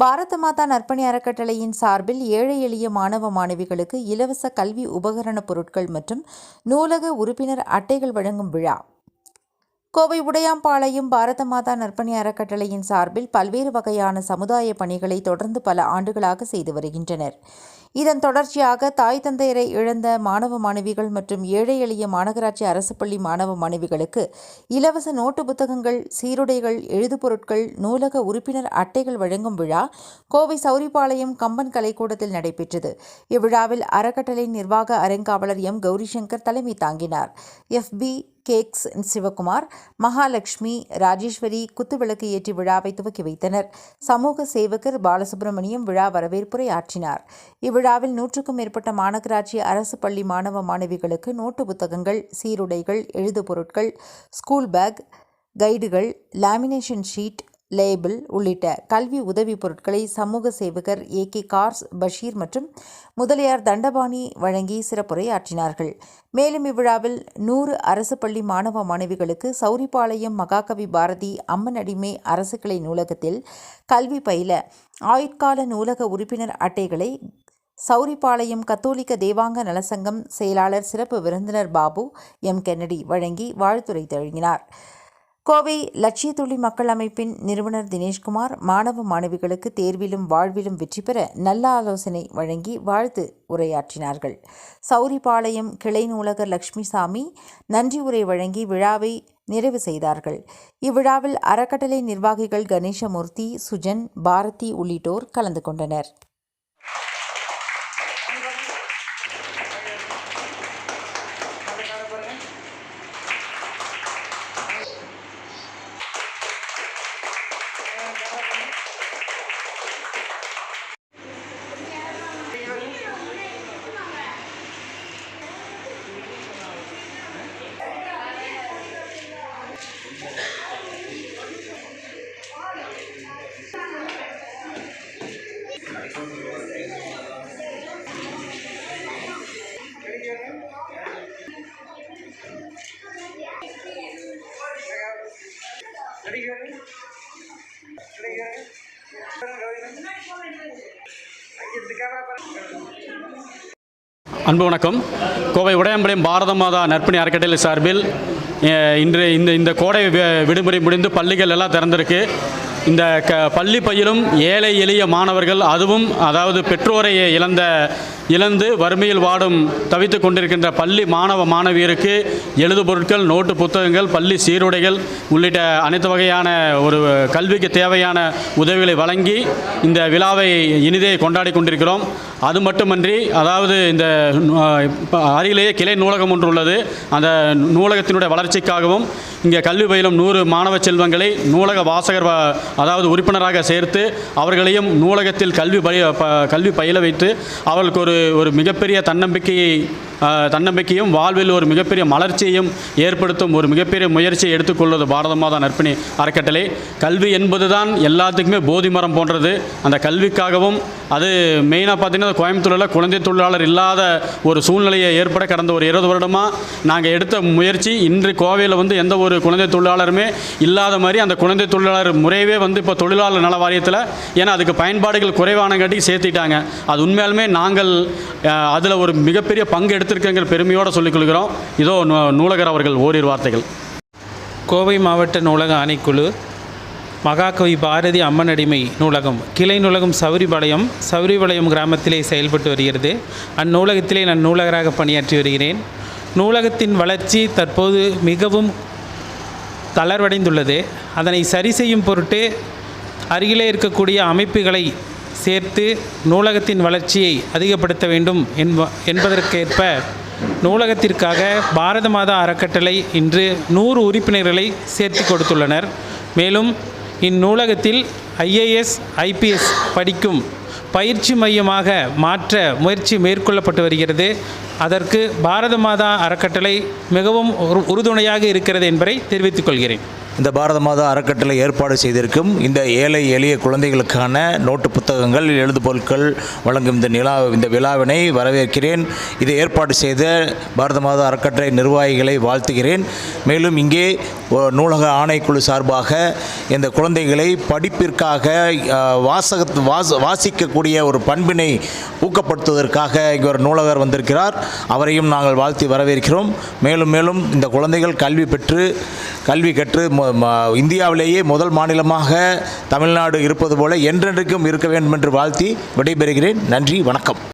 பாரத மாதா நற்பணி அறக்கட்டளையின் சார்பில் ஏழை எளிய மாணவ மாணவிகளுக்கு இலவச கல்வி உபகரணப் பொருட்கள் மற்றும் நூலக உறுப்பினர் அட்டைகள் வழங்கும் விழா. கோவை உடையாம்பாளையம் பாரத மாதா நற்பணி அறக்கட்டளையின் சார்பில் பல்வேறு வகையான சமுதாய பணிகளை தொடர்ந்து பல ஆண்டுகளாக செய்து வருகின்றனர். இதன் தொடர்ச்சியாக தாய் தந்தையரை இழந்த மாணவ மாணவிகள் மற்றும் ஏழை எளிய மாநகராட்சி அரசு பள்ளி மாணவ மாணவிகளுக்கு இலவச நோட்டு புத்தகங்கள் சீருடைகள் எழுதுபொருட்கள் நூலக உறுப்பினர் அட்டைகள் வழங்கும் விழா கோவை சௌரிபாளையம் கம்பன் கலைக்கூடத்தில் நடைபெற்றது. இவ்விழாவில் அறக்கட்டளை நிர்வாக அறங்காவலர் எம். கௌரிசங்கர் தலைமை தாங்கினார். எஃப்பி கேக்ஸ் சிவகுமார் மகாலட்சுமி ராஜேஸ்வரி குத்துவிளக்கு ஏற்றி விழாவை துவக்கி வைத்தனர். சமூக சேவகர் பாலசுப்ரமணியம் விழா வரவேற்புரை ஆற்றினார். இவ்விழாவில் நூற்றுக்கும் மேற்பட்ட மாநகராட்சி அரசு பள்ளி மாணவ மாணவிகளுக்கு நோட்டு புத்தகங்கள் சீருடைகள் எழுது பொருட்கள் ஸ்கூல் பேக் கைடுகள் லேமினேஷன் ஷீட் லேபிள் உள்ளிட்ட கல்வி உதவிப் பொருட்களை சமூக சேவகர் ஏ கே கார்ஸ் பஷீர் மற்றும் முதலியார் தண்டபாணி வழங்கி சிறப்புரை ஆற்றினார்கள் மேலும் இவ்விழாவில் நூறு அரசு பள்ளி மாணவ மாணவிகளுக்கு சௌரிபாளையம் மகாகவி பாரதி அம்மன் அடிமை அரசு கிளை நூலகத்தில் கல்வி பயில ஆயுட்கால நூலக உறுப்பினர் அட்டைகளை சௌரிபாளையம் கத்தோலிக்க தேவாங்க நலசங்கம் செயலாளர் சிறப்பு விருந்தினர் பாபு எம் கென்னடி வழங்கி வாழ்த்துரை தழுவினார். கோவை லட்சியத்துளி மக்கள் அமைப்பின் நிறுவனர் தினேஷ்குமார் மாணவ மாணவிகளுக்கு தேர்விலும் வாழ்விலும் வெற்றி பெற நல்ல ஆலோசனை வழங்கி வாழ்த்து உரையாற்றினார்கள். சௌரிபாளையம் கிளை நூலகர் லட்சுமிசாமி நன்றி உரை வழங்கி விழாவை நிறைவு செய்தார்கள். இவ்விழாவில் அறக்கட்டளை நிர்வாகிகள் கணேசமூர்த்தி சுஜன் பாரதி உள்ளிட்டோர் கலந்து கொண்டனர். அன்பு வணக்கம். கோவை உடையம்பாளையம் பாரத மாதா நற்பணி அறக்கட்டளை சார்பில் இன்று இந்த இந்த கோடை வி- விடுமுறை முடிந்து பள்ளிகள் எல்லாம் திறந்திருக்கு. இந்த க பள்ளி பயிலும் ஏழை எளிய மாணவர்கள் அதுவும் அதாவது பெற்றோரை இழந்த இழந்து வறுமையில் வாடும் தவித்து கொண்டிருக்கின்ற பள்ளி மாணவ மாணவியருக்கு எழுது பொருட்கள் நோட்டு புத்தகங்கள் பள்ளி சீருடைகள் உள்ளிட்ட அனைத்து வகையான ஒரு கல்விக்கு தேவையான உதவிகளை வழங்கி இந்த விழாவை இனிதே கொண்டாடி கொண்டிருக்கிறோம். அது மட்டுமன்றி அதாவது இந்த அருகிலேயே கிளை நூலகம் ஒன்று உள்ளது. அந்த நூலகத்தினுடைய வளர்ச்சிக்காகவும் இங்கே கல்வி பயிலும் நூறு மாணவ செல்வங்களை நூலக வாசகர் அதாவது உறுப்பினராக சேர்த்து அவர்களையும் நூலகத்தில் கல்வி பய ப- கல்வி பயில வைத்து அவர்களுக்கு ஒரு ஒரு மிகப்பெரிய தன்னம்பிக்கையை தன்னம்பிக்கையும் வாழ்வில் ஒரு மிகப்பெரிய மலர்ச்சியையும் ஏற்படுத்தும் ஒரு மிகப்பெரிய முயற்சியை எடுத்துக்கொள்வது பாரத மாதா நற்பணி அறக்கட்டளை. கல்வி என்பதுதான் எல்லாத்துக்குமே போதி மரம் போன்றது. அந்த கல்விக்காகவும் அது மெயினாக பார்த்தீங்கன்னா கோயம்புத்தூரில் குழந்தை தொழிலாளர் இல்லாத ஒரு சூழ்நிலையை ஏற்பட கடந்த ஒரு இருபது வருடமாக நாங்கள் எடுத்த முயற்சி. இன்று கோவையில் வந்து எந்த ஒரு குழந்தை தொழிலாளருமே இல்லாத மாதிரி அந்த குழந்தை தொழிலாளர் முறையவே வந்து இப்போ தொழிலாளர் நல வாரியத்தில் ஏன்னா அதுக்கு பயன்பாடுகள் குறைவானங்காட்டி சேர்த்திட்டாங்க. அது உண்மையாலுமே நாங்கள் அதில் ஒரு மிகப்பெரிய பங்கு எடுத்து எடுத்திருக்கங்கிற பெருமையோடு சொல்லிக்கொள்கிறோம் இதோ நூலகர் அவர்கள் ஓரிரு வார்த்தைகள். கோவை மாவட்ட நூலக ஆணைக்குழு மகாகவி பாரதி அம்மனடிமை நூலகம் கிளை நூலகம் சௌரிபாளையம் சௌரிபாளையம் கிராமத்திலே செயல்பட்டு வருகிறது. அந்நூலகத்திலே நான் நூலகராக பணியாற்றி வருகிறேன். நூலகத்தின் வளர்ச்சி தற்போது மிகவும் தளர்வடைந்துள்ளது. அதனை சரி செய்யும் பொருட்டு அருகிலே இருக்கக்கூடிய அமைப்புகளை சேர்த்து நூலகத்தின் வளர்ச்சியை அதிகப்படுத்த வேண்டும் என்ப என்பதற்கேற்ப நூலகத்திற்காக பாரத மாதா அறக்கட்டளை இன்று நூறு உறுப்பினர்களை சேர்த்து கொடுத்துள்ளனர். மேலும் இந்நூலகத்தில் ஐஏஎஸ் ஐபிஎஸ் படிக்கும் பயிற்சி மையமாக மாற்ற முயற்சி மேற்கொள்ளப்பட்டு வருகிறது. அதற்கு பாரத மாதா அறக்கட்டளை மிகவும் உறுதுணையாக இருக்கிறது என்பதை தெரிவித்துக் கொள்கிறேன். இந்த பாரத மாதா அறக்கட்டளை ஏற்பாடு செய்திருக்கும் இந்த ஏழை எளிய குழந்தைகளுக்கான நோட்டு புத்தகங்கள் எழுதுபொருட்கள் வழங்கும் இந்த நிலா இந்த விழாவினை வரவேற்கிறேன். இதை ஏற்பாடு செய்த பாரத மாதா அறக்கட்டளை நிர்வாகிகளை வாழ்த்துகிறேன். மேலும் இங்கே நூலக ஆணைக்குழு சார்பாக இந்த குழந்தைகளை படிப்பிற்காக வாசக வாச வாசிக்கக்கூடிய ஒரு பண்பினை ஊக்கப்படுத்துவதற்காக இங்கே ஒரு நூலகர் வந்திருக்கிறார். அவரையும் நாங்கள் வாழ்த்தி வரவேற்கிறோம். மேலும் மேலும் இந்த குழந்தைகள் கல்வி பெற்று கல்வி கற்று இந்தியாவிலேயே முதல் மாநிலமாக தமிழ்நாடு இருப்பது போல என்றென்றைக்கும் இருக்க வேண்டும் என்று வாழ்த்தி விடைபெறுகிறேன். நன்றி வணக்கம்.